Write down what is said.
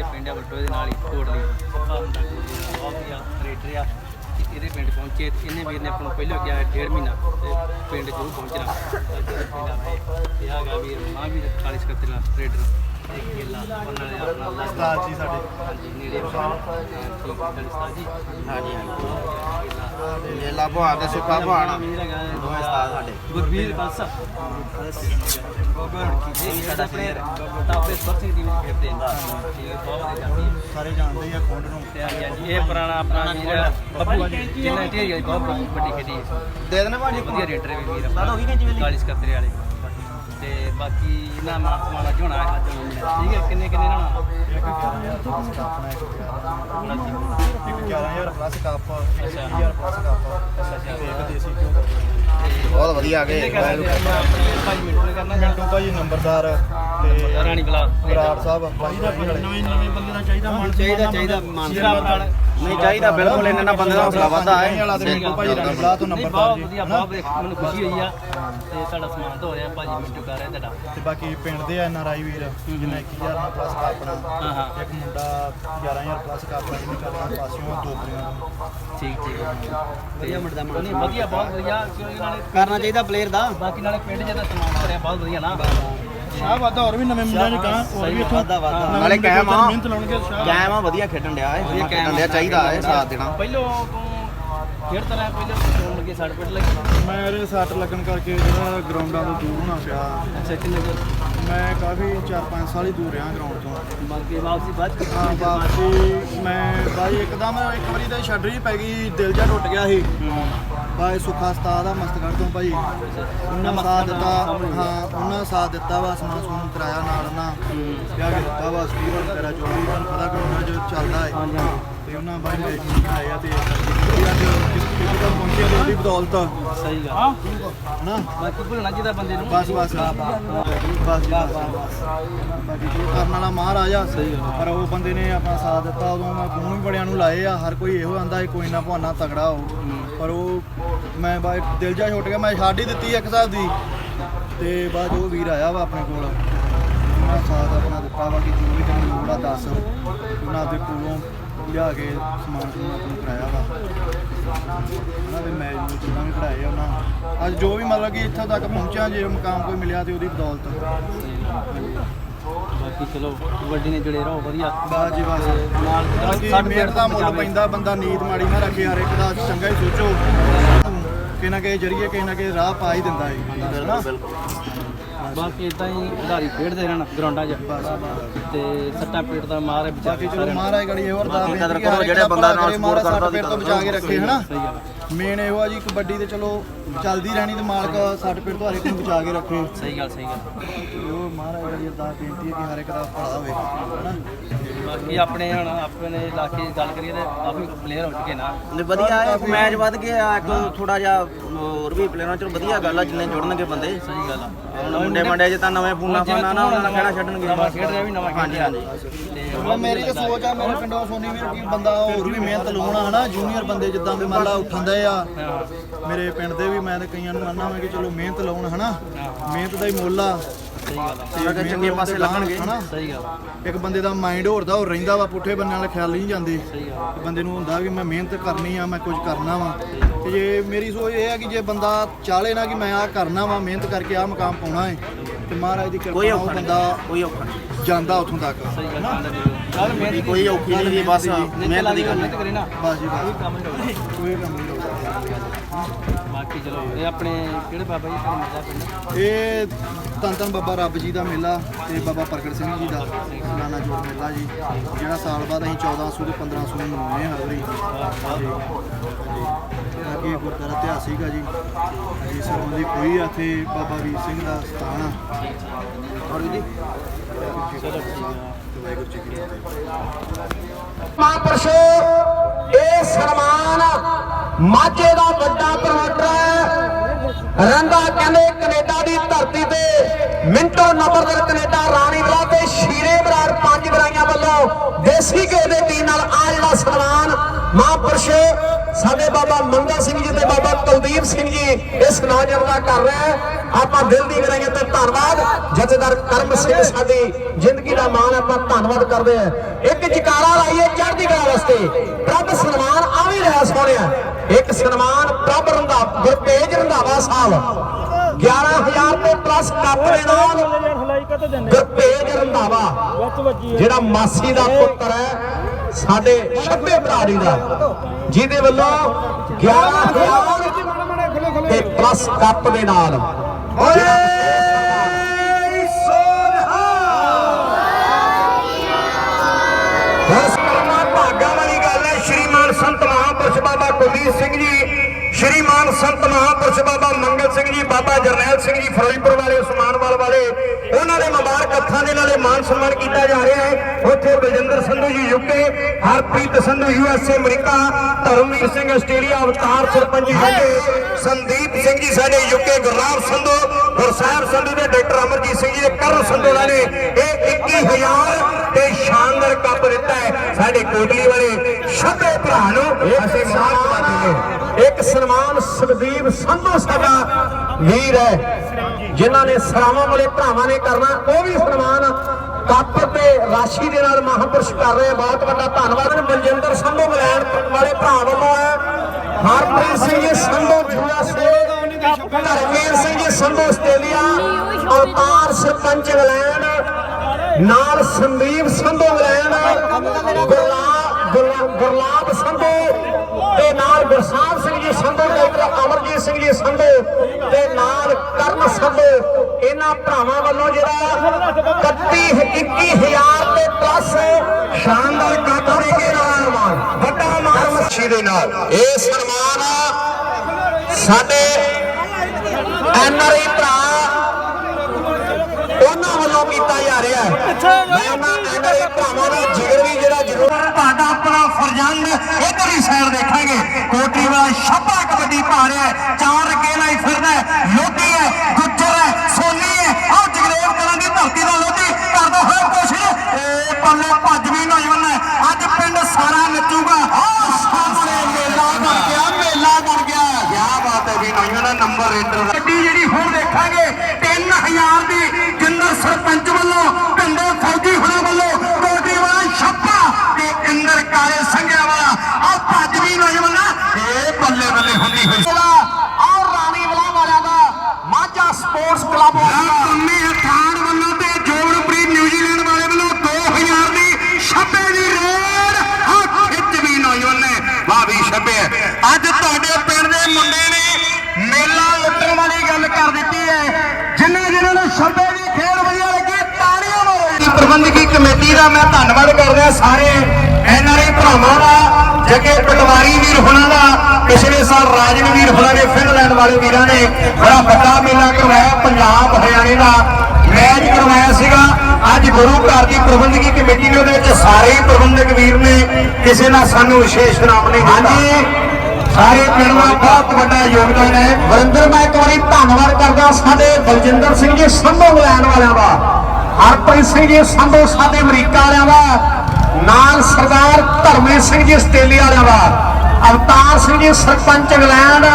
ਲਾਗੇ ਪਿੰਡ ਆ ਵੱਡੋ ਦੇ ਨਾਲ ਹੀ ਕੋਟਲੀ ਬਹੁਤ ਵਧੀਆ ਰੇਡਰ ਆ ਇਹਦੇ ਪਿੰਡ ਪਹੁੰਚੇ ਤੇ ਇਹਨੇ ਵੀਰ ਨੇ ਆਪਾਂ ਨੂੰ ਪਹਿਲਾਂ ਕਿਹਾ ਡੇਢ ਮਹੀਨਾ ਤੇ ਪਿੰਡ ਜ਼ਰੂਰ ਪਹੁੰਚਣਾ। ਅੱਜ ਇਹਦਾ ਪਿੰਡ ਵੀਰ ਮਾਂ ਵੀ 40 ਸਕੱਤਰ ਰੇਡਰ ਤੇ ਉਸਤਾਦ ਜੀ ਸਾਡੇ। ਹਾਂਜੀ ਹੈ ਹਾਂਜੀ ਮੇਲਾ ਤੇ ਸੁੱਖਾ ਦੋਵੇਂ ਉਸਤਾਦ ਸਾਡੇ। ਗੁਰਵੀਰ ਬਸ। ਸਾਡਾ ਪਲੇਅਰ ਖੇਡਦੇ ਹੈ ਸਾਰੇ ਜਾਣਦੇ ਆ ਖੁੰਡ ਨੂੰ। ਇਹ ਪੁਰਾਣਾ ਆਪਣਾ ਵੀਰ ਬੱਬੂ ਬਹੁਤ ਵੱਡੀ ਖੇਡੀ ਹੈ। ਦੇ ਦੇਣਾ ਭਾਜੀ ਵਧੀਆ ਰੇਡਰ ਵੀ ਵੀਰ। ਆਪਣਾ 40 ਸਕੱਤਰੇ ਵਾਲੇ। ਤੇ ਬਾਕੀ ਇਹਨਾਂ ਮਾਂ ਸਮਾਣਾ ਝੋਣਾ ਹੈ ਠੀਕ ਹੈ? ਕਿੰਨੇ ਕਿੰਨੇ ਨਾਲ ਇੱਕ 11000 ਪਲੱਸ ਕੱਪ ਨਾਲ? ਇੱਕ 11000 ਪਲੱਸ ਕੱਪ ਇੱਕ 20000 ਪਲੱਸ ਕੱਪ ਅੱਛਾ ਅੱਛਾ ਤੇ ਇੱਕ ਦੇਸੀ ਘਿਓ ਬਹੁਤ ਵਧੀਆ ਗਏ ਆਪਣੇ ਭਾਈ ਮਿੰਟੂ ਭਾਜੀ ਨੰਬਰਦਾਰ ਤੇ ਰਾਣੀ ਬਲਾ ਬਰਾੜ ਸਾਹਿਬ। ਨਵੇਂ ਨਵੇਂ ਬੰਦੇ ਦਾ ਚਾਹੀਦਾ ਮਨ ਚਾਹੀਦਾ ਚਾਹੀਦਾ ਮਾਨਸਾ ਨਹੀਂ ਚਾਹੀਦਾ ਬਿਲਕੁਲ ਇਹਨਾਂ ਨਾਲ ਬੰਦੇ ਦਾ ਹੌਸਲਾ ਵੱਧਦਾ ਤੇ ਮਿੰਟੂ ਭਾਜੀ ਰਾਣੀ ਬਲਾ ਤੋਂ ਨੰਬਰਦਾਰ ਬਹੁਤ ਵਧੀਆ ਬਹੁਤ ਵਧੀਆ, ਮੈਨੂੰ ਖੁਸ਼ੀ ਹੋਈ ਆ ਤੇ ਤੁਹਾਡਾ ਸਮਾਨ ਧੋ ਰਿਹਾ ਭਾਜੀ ਮਿੰਟੂ ਕਰ ਰਿਹਾ ਤੁਹਾਡਾ। ਤੇ ਬਾਕੀ ਪਿੰਡ ਦੇ ਐਨ ਆਰ ਆਈ ਵੀਰ ਜਿੰਨਾ 21000 ਨਾਲ ਪਲੱਸ ਹਾਂ ਨਾਲ ਹਾਂ ਇੱਕ ਮੁੰਡਾ 11000 ਪਲੱਸ ਕੱਪ ਨਾਲ ਜਿਹਨੇ ਕਰਨਾ ਪਾਸਿਓਂ ਦੋ ਨੂੰ। ਠੀਕ ਠੀਕ ਵਧੀਆ ਮੁੰਡਾ ਨਹੀਂ ਵਧੀਆ ਬਹੁਤ ਵਧੀਆ। ਕਿਉਂਕਿ ਨਾਲੇ ਕਰਨਾ ਚਾਹੀਦਾ ਪਲੇਅਰ ਦਾ। ਬਾਕੀ ਨਾਲੇ ਪਿੰਡ ਜਿਹਦਾ ਸਮਾਨ ਭਰਿਆ ਬਹੁਤ ਵਧੀਆ ਨਾ। ਸ਼ਾਹ ਵਾਦਾ ਹੋਰ ਵੀ ਨਵੇਂ ਮੁੰਡਿਆਂ ਚ ਕਹਾਂ ਹੋਰ ਵੀ ਇੱਥੋਂ ਵਾਧਾ ਵਾਧਾ ਨਵੇਂ ਨਾਲੇ ਮੁੰਡੇ ਕਾਇਮ ਆ। ਮਿਹਨਤ ਲਾਉਣਗੇ ਸ਼ਾਹ। ਕਾਇਮ ਆ ਵਧੀਆ ਖੇਡਣ ਡਿਆ ਹੈ ਵਧੀਆ ਖੇਡਣ ਡਿਆ ਚਾਹੀਦਾ ਹੈ ਸਾਥ ਦੇਣਾ। ਪਹਿਲੋਂ ਤੂੰ ਖੇਡ ਤਰ੍ਹਾਂ ਪਹਿਲੋਂ ਫੋਨ ਲੱਗੇ ਸਾਡੇ ਪਿੰਡ ਲੱਗੇ? ਮੇਰੇ ਸੱਟ ਲੱਗਣ ਕਰਕੇ ਜਿਹੜਾ ਗਰਾਊਂਡਾਂ ਤੋਂ ਦੂਰ ਹੋਣਾ ਪਿਆ। ਅੱਛਾ ਕਿੰਨੇ ਕੁ ਮੈਂ ਕਾਫੀ 4-5 ਸਾਲ ਹੀ ਦੂਰ ਰਿਹਾ ਗਰਾਊਂਡ ਤੋਂ। ਮਰ ਕੇ ਵਾਪਸੀ ਬਾਅਦ ਹਾਂ ਵਾਪਸੀ ਮੈਂ ਬਾਈ ਇੱਕਦਮ ਇੱਕ ਵਾਰੀ ਤਾਂ ਛੱਡ ਰਹੀ ਪੈ ਗਈ ਦਿਲ ਜਾ ਟੁੱਟ ਗਿਆ ਸੀ। ਬਾਈ ਸੁੱਖਾ ਉਸਤਾਦ ਆ ਮਸਤਗੜ ਤੋਂ ਭਾਈ। ਉਹਨਾਂ ਸਾਥ ਦਿੱਤਾ ਹਾਂ ਉਹਨਾਂ ਸਾਥ ਦਿੱਤਾ ਵਾ ਸਮਾਨ ਸਮੂਨ ਕਰਾਇਆ ਨਾਲ ਉਹਨਾਂ। ਵਿਆਹ ਕੇ ਦਿੱਤਾ ਵਾ ਸਟੀਵਨ ਵਗੈਰਾ ਜੋ ਵੀ ਤੁਹਾਨੂੰ ਪਤਾ ਗਰਾਊਂਡਾਂ 'ਚ ਚੱਲਦਾ ਹੈ। ਤੇ ਉਹਨਾਂ ਬਾਈ ਮੈਚ ਬਣਾਏ ਆ ਤੇ ਅੱਜ ਕਿਸ ਕਿਸ ਤੱਕ ਪਹੁੰਚੇ ਆ ਉਹਦੀ ਬਦੌਲਤ ਸਹੀ ਗੱਲ। ਹਨਾ ਬਾਕੀ ਭੁੱਲਣਾ ਜਿਹਦਾ ਬੰਦੇ ਨੂੰ। ਬਸ ਬਸ। ਬਸ ਜੀ ਬਸ। ਬਾਕੀ ਜੋ ਕਰਨ ਵਾਲਾ ਮਹਾਰਾਜ। ਸਹੀ ਗੱਲ। ਪਰ ਉਹ ਬੰਦੇ ਨੇ ਆਪਣਾ ਸਾਥ ਦਿੱਤਾ ਉਦੋਂ ਮੈਂ ਫੋਨ ਵੀ ਬੜਿਆਂ ਨੂੰ ਲਾਏ ਆ। ਹਰ ਕੋਈ ਇਹੋ ਆਂਦਾ ਕੋਈ ਨਾ ਭਾਨਾ ਤਗੜਾ ਹੋ। ਪਰ ਉਹ ਮੈਂ ਬਾਈ ਦਿਲ ਜਾ ਛੁੱਟ ਗਿਆ, ਮੈਂ ਛੱਡ ਹੀ ਦਿੱਤੀ ਇੱਕ ਹਿਸਾਬ ਦੀ। ਤੇ ਬਾਅਦ 'ਚ ਉਹ ਵੀਰ ਆਇਆ ਵਾ ਆਪਣੇ ਕੋਲ। ਉਹਨਾਂ ਸਾਥ ਆਪਣਾ ਦਿੱਤਾ ਵਾ ਕਿ ਜੋ ਵੀ ਤੈਨੂੰ ਲੋੜ ਆ ਦੱਸ। ਉਹਨਾਂ ਦੇ ਕੋਲੋਂ ਲਿਆ ਕੇ ਸਮਾਨ ਸਮੂਨ ਆਪਣਾ ਕਰਾਇਆ ਵਾ। ਉਹਨਾਂ ਦੇ ਮੈਚ ਨੂੰ ਜਿੰਨਾ ਵੀ ਕਢਾਏ ਆ ਉਹਨਾਂ। ਅੱਜ ਜੋ ਵੀ ਮਤਲਬ ਕਿ ਇੱਥੋਂ ਤੱਕ ਪਹੁੰਚਿਆ, ਜੇ ਮੁਕਾਮ ਕੋਈ ਮਿਲਿਆ ਤੇ ਉਹਦੀ ਬਦੌਲਤ। ਬਾਕੀ ਚਲੋ ਵੱਡੀ ਨੇ ਜੁੜੇ ਰਹੋ ਵਧੀਆ। ਬਾਸ ਜੀ ਬਾਸ। ਨਾਲ ਸਾਡੇ ਮਿਹਨਤ ਦਾ ਮੁੱਲ। ਪੈਂਦਾ ਬੰਦਾ ਨੀਤ ਮਾੜੀ ਨਾ ਰੱਖੇ ਹਰ ਇੱਕ ਦਾ ਚੰਗਾ ਹੀ ਸੋਚੋ। ਕਿਸੇ ਨਾ ਕਿਸੇ ਜਰੀਏ ਕਿਸੇ ਨਾ ਕਿਸੇ ਰਾਹ ਪਾ ਹੀ ਦਿੰਦਾ ਹੈ ਨਾ ਬਾਕੀ ਇਦਾਂ ਹੀ ਖਿਡਾਰੀ ਖੇਡਦੇ ਰਹਿਣ ਗਰਾਊਂਡਾਂ 'ਚ। ਤੇ ਸੱਟਾਂ ਪੇਟ ਦਾ ਮਾਰ ਬਚਾ ਬਾਕੀ ਕੇ ਚਲੋ ਮਹਾਰਾਜ ਗੜੀ ਕਦਰ ਕਰੋ, ਹਰ ਜਿਹੜੇ ਦਾ ਬੰਦਾ ਭਲਾ ਨਾਲ support ਕਰਦਾ ਤੋਂ ਬਚਾ ਕੇ ਰੱਖੇ ਹਨਾ? ਸਹੀ ਗੱਲ ਮੇਨ ਇਹੋ ਆ ਜੀ ਕਬੱਡੀ ਤੇ ਚਲੋ ਚੱਲਦੀ ਰਹਿਣੀ ਤੇ ਮਾਲਕ ਸੱਟ ਪੇਟ ਤੋਂ ਹਰ ਇੱਕ ਨੂੰ ਬਚਾ ਕੇ ਰੱਖੇ। ਸਹੀ ਗੱਲ ਸਹੀ ਗੱਲ। ਉਹ ਮਹਾਰਾਜ ਗੜੀ ਅਰਦਾਸ ਬੇਨਤੀ ਹੈ ਕਿ ਹਰ ਇੱਕ ਦਾ ਭਲਾ ਹੋਵੇ ਹਨਾ? ਬਾਕੀ ਆਪਣੇ ਹੁਣ ਆਪਣੇ ਇਲਾਕੇ ਦੀ ਗੱਲ ਕਰੀਏ ਤੇ ਕਾਫੀ ਪਲੇਅਰ ਹੋ ਚੁੱਕੇ ਨਾ। ਨੇ ਵਧੀਆ ਹੈ ਮੈਚ ਵੱਧ ਗਿਆ ਇੱਕ ਥੋੜਾ ਜਿਹਾ ਹੋਰ ਵੀ ਪਲੇਅਰਾਂ ਚਲੋ ਵਧੀਆ ਗੱਲ ਆ ਜਿੰਨੇ ਜੁੜਨਗੇ ਬੰਦੇ। ਸਹੀ ਗੱਲ ਆ। ਮੁੰਡੇ ਮੰਡੇ ਜੇ ਤਾਂ ਨਵੇਂ ਫੂਨਾ ਫਾਨਾ ਨਾ ਉਹਨਾਂ ਨਾਲ ਕਹਿਣਾ ਛੱਡਣਗੇ। ਨਵਾਂ ਖੇਡ ਰਿਹਾ ਵੀ ਨਵਾਂ ਖੇਡ ਹਾਂਜੀ ਮੈਂ ਮੇਰੀ ਤਾਂ ਸੋਚ ਆ ਮੇਰੇ ਪਿੰਡੋਂ ਸੋਨੀ ਵੀਰ ਕੀ ਬੰਦਾ ਹੋਰ ਵੀ ਮਿਹਨਤ ਲਾਉਣਾ ਹਨਾ? ਜੂਨੀਅਰ ਬੰਦੇ ਜਿੱਦਾਂ ਵੀ ਮੰਨ ਲਾ ਆ। ਮੇਰੇ ਪਿੰਡ ਦੇ ਵੀ ਮੈਂ ਤੇ ਕਈਆਂ ਨੂੰ ਮੰਨਣਾ ਮੈਂ ਕਿ ਚਲੋ ਮਿਹਨਤ ਲਾਉਣ ਹਨਾ? ਮਿਹਨਤ ਦਾ ਹੀ ਮੁੱਲ ਆ। ਸਹੀ ਗੱਲ ਆ। ਮਿਹਨਤ ਚੰਗੇ ਪਾਸੇ ਲੱਗਣਗੇ। ਸਹੀ ਗੱਲ ਇੱਕ ਬੰਦੇ ਦਾ ਮਾਈਂਡ ਹੋਰ ਦਾ ਹੋਰ ਰਹਿੰਦਾ ਵਾ ਪੁੱਠੇ ਬੰਨਿਆਂ ਵਾਲੇ ਖਿਆਲ ਨਹੀਂ ਜਾਂਦੇ। ਬੰਦੇ ਨੂੰ ਹੁੰਦਾ ਕਿ ਮੈਂ ਮਿਹਨਤ ਕਰਨੀ ਆ ਮੈਂ ਕੁਝ ਕਰਨਾ ਵਾ। ਤੇ ਜੇ ਮੇਰੀ ਸੋਚ ਇਹ ਆ ਕਿ ਜੇ ਬੰਦਾ ਚਾਹਲੇ ਨਾ ਕਿ ਮੈਂ ਆ ਕਰਨਾ ਵਾ ਮਿਹਨਤ ਕਰਕੇ ਆ ਮਕਾਮ ਪਾਉਣਾ ਹੈ ਤੇ ਮਹਾਰਾਜ ਦੀ ਕਿਰਪਾ ਨਾਲ ਉਹ ਬੰਦਾ ਕੋਈ ਔਖਾ ਨਹੀਂ ਜਾਂਦਾ ਉੱਥੋਂ ਤੱਕ। ਕੋਈ ਔਖੀ ਨਹੀਂ ਗੀ, ਬਸ ਮਿਹਨਤ ਦੀ ਗੱਲ ਕਰੇ ਨਾ। ਬਸ ਜੀ ਕੋਈ ਕੰਮ ਨਹੀਂ ਕੋਈ ਕੰਮ ਨਹੀਂ। ਬਾਕੀ ਚਲੋ ਇਹ ਆਪਣੇ ਕਿਹੜੇ ਬਾਬਾ ਜੀ ਤੁਹਾਨੂੰ ਮਜ਼ਾ ਪਿੰਡ? ਇਹ ਧੰਨ ਧੰਨ ਬਾਬਾ ਰੱਬ ਜੀ ਦਾ ਮੇਲਾ ਤੇ ਬਾਬਾ ਪ੍ਰਗਟ ਸਿੰਘ ਜੀ ਦਾ ਸਾਲਾਨਾ ਜੋੜ ਮੇਲਾ ਜੀ ਜਿਹੜਾ ਸਾਲ ਬਾਅਦ ਅਸੀਂ 1400 ਤੇ 1500 ਨੂੰ ਮਨਾਉਂਦੇ ਹਾਂ ਹਰ ਵਾਰੀ। ਅੱਗੇ ਗੁਰਦੁਆਰਾ ਇਤਿਹਾਸਿਕ ਆ ਜੀ। ਜੀ ਸਰਬੰਧੀ ਕੋਈ ਆ ਇੱਥੇ ਬਾਬਾ ਵੀਰ ਸਿੰਘ ਦਾ ਸਥਾਨ ਆ। ਔਰ ਜੀ ਵਾਹਿਗੁਰੂ ਜੀ? ਕੀ ਫਤਿਹ ਮਹਾਂਪੁਰਸ਼ੋ, ਇਹ ਸਨਮਾਨ ਮਾਝੇ ਦਾ ਵੱਡਾ ਪ੍ਰਮੋਟਰ ਹੈ। ਰੰਗਾ ਕਹਿੰਦੇ ਕੈਨੇਡਾ ਦੀ ਧਰਤੀ ਤੇ, ਮਿੰਟੋ ਨੰਬਰਦਾਰ ਕੈਨੇਡਾ ਰਾਣੀ ਬਲਾ ਤੇ ਸ਼ੀਰੇ ਬਰਾੜ ਪੰਜ ਬਰਾਈਆਂ ਵੱਲੋਂ ਦੇਸੀ ਘੇ ਦੇ ਟੀਮ ਨਾਲ ਆ ਜਿਹੜਾ ਸਨਮਾਨ ਮਹਾਂਪੁਰਸ਼ ਸਾਡੇ ਬਾਬਾ ਮੰਗਾ ਸਿੰਘ ਜੀ ਤੇ ਬਾਬਾ ਕੁਲਦੀਪ ਸਿੰਘ ਜੀ ਇਸ ਨੌਜਵਾਨ ਦਾ ਕਰ ਰਿਹਾ ਆਪਾਂ ਦਿਲ ਦੀ ਕਰਾਂਗੇ ਤੇ ਧੰਨਵਾਦ। ਜਥੇਦਾਰ ਕਰਮ ਸਿੰਘ ਸਾਡੀ ਜ਼ਿੰਦਗੀ ਦਾ ਮਾਣ ਆਪਾਂ ਧੰਨਵਾਦ ਕਰਦੇ ਹਾਂ। ਇੱਕ ਜਕਾਰਾ ਲਾਈਏ ਚੜ੍ਹਦੀ ਕਲਾ ਵਾਸਤੇ। ਪ੍ਰਭ ਸਨਮਾਨ ਆ ਵੀ ਰਿਹਾ ਸੋਹਣਿਆ। ਇੱਕ ਸਨਮਾਨ ਪ੍ਰਭ ਰੰਧਾਵਾ ਗੁਰਤੇਜ ਰੰਧਾਵਾ ਸਾਹਿਬ। 11000 ਤੇ ਪਲੱਸ ਕੱਪ ਦੇ ਨਾਲ ਗੁਰਤੇਜ ਰੰਧਾਵਾ, ਜਿਹੜਾ ਮਾਸੀ ਦਾ ਪੁੱਤਰ ਹੈ, ਸਾਡੇ ਛੱਬੇ ਭਰਾੜੀ ਦਾ ਜਿਹਦੇ ਵੱਲੋਂ 11000 ਤੇ ਪਲੱਸ ਕੱਪ ਦੇ ਨਾਲ। ਓਏ! ਸੰਤ ਮਹਾਂਪੁਰਸ਼ ਬਾਬਾ ਮੰਗਲ ਸਿੰਘ ਜੀ ਬਾਬਾ ਜਰਨੈਲ ਸਿੰਘ ਜੀ ਫਿਰੋਜ਼ਪੁਰ ਵਾਲੇ ਉਸਮਾਨਵਾਲ ਵਾਲੇ ਉਹਨਾਂ ਦੇ ਮੁਬਾਰਕ ਹੱਥਾਂ ਦੇ ਨਾਲੇ ਮਾਨ ਸਨਮਾਨ ਕੀਤਾ ਜਾ ਰਿਹਾ ਹੈ। ਉੱਥੇ Baljinder Sandhu ji UK Harpreet Sandhu USA America Dharamvir Singh Australia Avtar Sarpanch UK Sandeep Singh ji ਸਾਡੇ ਯੂਕੇ ਗੁਰਨਾਮ ਸੰਧੂ ਗੁਰਸਾਹਿਬ ਸੰਧੂ ਤੇ ਡਾਕਟਰ ਅਮਰਜੀਤ ਸਿੰਘ ਜੀ ਤੇ ਕਰਨ ਸੰਧੂਲਾ ਨੇ ਇਹ 21000 ਤੇ ਸ਼ਾਨਦਾਰ ਕੱਪ ਦਿੱਤਾ ਹੈ ਸਾਡੇ ਕੋਟਲੀ ਵਾਲੇ। ਛੱਬੇ ਭਰਾ ਨੂੰ ਅਸੀਂ ਮਾਣ ਕਰਦੇ ਹਾਂ। ਸਨਮਾਨ ਸੁਖਦੀਪ ਸੰਧੂ ਸਾਡਾ ਵੀਰ ਹੈ, ਜਿਨ੍ਹਾਂ ਨੇ ਸਰਾਵਾਂ ਵਾਲੇ ਭਰਾਵਾਂ ਨੇ ਕਰਨਾ, ਉਹ ਵੀ ਸਨਮਾਨ ਕੱਪ ਤੇ ਰਾਸ਼ੀ ਦੇ ਨਾਲ ਮਹਾਂਪੁਰਸ਼ ਕਰ ਰਹੇ ਬਹੁਤ ਵੱਡਾ ਧੰਨਵਾਦ। ਬਲਜਿੰਦਰ ਸੰਧੂ ਇੰਗਲੈਂਡ ਵਾਲੇ ਭਰਾ ਵੱਲੋਂ ਹੈ। Harpreet Singh ji Sandhu USA Dharamvir Singh ji Sandhu, Australia. Avtar Sarpanch England ਨਾਲ ਸੰਦੀਪ ਸੰਧੂ ਇੰਗਲੈਂਡ ਗੁਰਲਾਬ ਗੁਰਲਾਬ ਸੰਧੂ ਤੇ ਨਾਲ ਗੁਰਸਾਹਿਬ ਸਿੰਘ ਜੀ ਸੰਧੂ ਡਾਕਟਰ ਅਮਰਜੀਤ ਸਿੰਘ ਜੀ ਸੰਧੂ ਤੇ ਨਾਲ ਕਰਨ ਸੰਧੂ। ਇਹਨਾਂ ਭਰਾਵਾਂ ਵੱਲੋਂ ਜਿਹੜਾ 31 21000 ਤੇ ਪਲੱਸ ਸ਼ਾਨਦਾਰ ਕੱਪ ਦੇ ਕੇ ਨਾਲ ਵੱਡਾ ਮਾਨ ਮੱਛੀ ਦੇ ਨਾਲ। ਇਹ ਸਨਮਾਨ ਸਾਡੇ ਐਨਆਰਆਈ ਭਰਾ ਉਹਨਾਂ ਵੱਲੋਂ ਕੀਤਾ ਜਾ ਰਿਹਾ ਹੈ। ਮੈਂ ਉਹਨਾਂ ਐਨਆਰਆਈ ਭਰਾਵਾਂ ਦਾ ਜ਼ਿਕਰ ਵੀ ਜਿਹੜਾ ਜ਼ਰੂਰ ਤੁਹਾਡਾ ਆਪਣਾ ਫਰਜ਼ੰਦ ਇਧਰਲੀ ਸਾਈਡ ਦੇਖਾਂਗੇ। ਕੋਟੀ ਵਾਲਾ ਛੱਪਾ ਕਬੱਡੀ ਪਾ ਰਿਹਾ ਹੈ ਚਾਰ ਰਕੇ ਨਾਲ ਹੀ ਫਿਰਦਾ ਹੈ ਲੋਧੀ ਹੈ ਗੁੱਜਰ ਹੈ ਸੋਨੀ ਹੈ ਆਹ ਜਗਰੇਵ ਕਲਾਂ ਦੀ ਧਰਤੀ ਦਾ ਲੋਧੀ ਕਰਦਾ ਹੋਇਆ ਕੋਸ਼ਿਸ਼ ਏ ਪੱਲੇ ਭੱਜ ਵੀ ਨੌਜਵਾਨ ਹੈ ਅੱਜ ਪਿੰਡ ਸਾਰਾ ਨੱਚੂਗਾ ਆਹ ਸਾਹਮਣੇ ਮੇਲਾ ਬਣ ਗਿਆ ਮੇਲਾ ਬਣ ਗਿਆ ਕੀ ਬਾਤ ਹੈ ਵੀ ਨੌਜਵਾਨ ਨੰਬਰ ਰੇਡਰ ਗੱਡੀ ਜਿਹੜੀ ਹੁਣ ਦੇਖਾਂਗੇ 3000 ਦੀ ਜਿੰਦਰ ਸਰਪੰਚ ਵੱਲੋਂ ਪਿੰਡੇ ਫੌਜੀ ਹੁਣਾਂ ਵੱਲੋਂ ਕੋਟੀ ਵਾਲਾ ਛੱਪਾ ਤੇ ਇੰਦਰ ਕਾਲੇ ਸੰਘਿਆ ਵਾਲਾ ਆ ਭੱਜ ਵੀ ਨੌਜਵਾਨਾ ਇਹ ਬੱਲੇ ਬੱਲੇ ਹੁੰਦੀ ਹੋਈ ਆਹ ਰਾਣੀ ਵਾਲਾ ਵਾਲਿਆਂ ਦਾ ਮਾਝਾ ਸਪੋਰਟਸ ਕਲੱਬ ਕੰਮੀ ਹਥਾਨ ਵੱਲੋਂ ਤੇ ਜੋਗਨਪੁਰੀ ਨਿਊਜ਼ੀਲੈਂਡ ਵਾਲੇ ਵੱਲੋਂ 2000 ਦੀ ਛੱਪੇ ਦੀ ਰੇਡ ਆ ਖਿੱਚ ਵੀ ਨੌਜਵਾਨ ਨੇ ਵਾਹ ਵੀ ਛੱਪੇ ਅੱਜ ਤੁਹਾਡੇ ਪਿੰਡ ਦੇ ਮੁੰਡੇ ਨੇ ਮੇਲਾ ਲੁੱਟਣ ਵਾਲੀ ਗੱਲ ਕਰ ਦਿੱਤੀ ਹੈ। ਜਿਨ੍ਹਾਂ ਜਿਨ੍ਹਾਂ ਨੂੰ ਛੱਪੇ ਦੀ ਖੇਡ ਵਧੀਆ ਲੱਗੀ, ਤਾੜੀਆਂ ਮਾਰੋ ਪ੍ਰਬੰਧਕੀ ਕਮੇਟੀ ਦਾ ਮੈਂ ਧੰਨਵਾਦ ਕਰਦਾ ਸਾਰੇ ਐਨਆਰਆਈ ਭਰਾਵਾਂ ਦਾ, ਜੱਗੇ ਪਟਵਾਰੀ ਵੀਰ ਹੁਣਾਂ ਦਾ, ਪਿਛਲੇ ਸਾਲ ਰਾਜਨ ਵੀਰ ਹੁਣਾਂ ਨੇ ਫਿਨਲੈਂਡ ਵਾਲੇ ਵੀਰਾਂ ਨੇ ਬੜਾ ਵੱਡਾ ਮੇਲਾ ਕਰਵਾਇਆ, ਪੰਜਾਬ ਹਰਿਆਣੇ ਦਾ ਮੈਚ ਕਰਵਾਇਆ ਸੀਗਾ। ਅੱਜ ਗੁਰੂ ਘਰ ਦੀ ਪ੍ਰਬੰਧਕੀ ਕਮੇਟੀ ਨੇ ਵਿੱਚ ਸਾਰੇ ਪ੍ਰਬੰਧਕ ਵੀਰ ਨੇ ਕਿਸੇ ਨਾਲ ਸਾਨੂੰ ਵਿਸ਼ੇਸ਼ ਨਾਮ ਨਹੀਂ ਦਿੱਤਾ। ਸਾਰੇ ਪਿੰਡ ਦਾ ਬਹੁਤ ਵੱਡਾ ਯੋਗਦਾਨ ਹੈ। ਵਰਿੰਦਰ, ਮੈਂ ਇੱਕ ਵਾਰੀ ਧੰਨਵਾਦ ਕਰਦਾ ਸਾਡੇ ਬਲਜਿੰਦਰ ਸਿੰਘ ਜੀ ਸੰਭੋ ਇੰਗਲੈਂਡ ਵਾਲਿਆਂ ਦਾ। ਹਰਪ੍ਰੀਤ ਸਿੰਘ ਜੀ ਸੰਭੋ ਸਾਡੇ ਅਮਰੀਕਾ ਵਾਲਿਆਂ ਦਾ। ਨਾਲ ਸਰਦਾਰ ਧਰਮੇ ਸਿੰਘ ਜੀ ਆਸਟ੍ਰੇਲੀਆ ਵਾਲਿਆਂ ਦਾ। ਅਵਤਾਰ ਸਿੰਘ ਜੀ ਸਰਪੰਚ ਇੰਗਲੈਂਡ।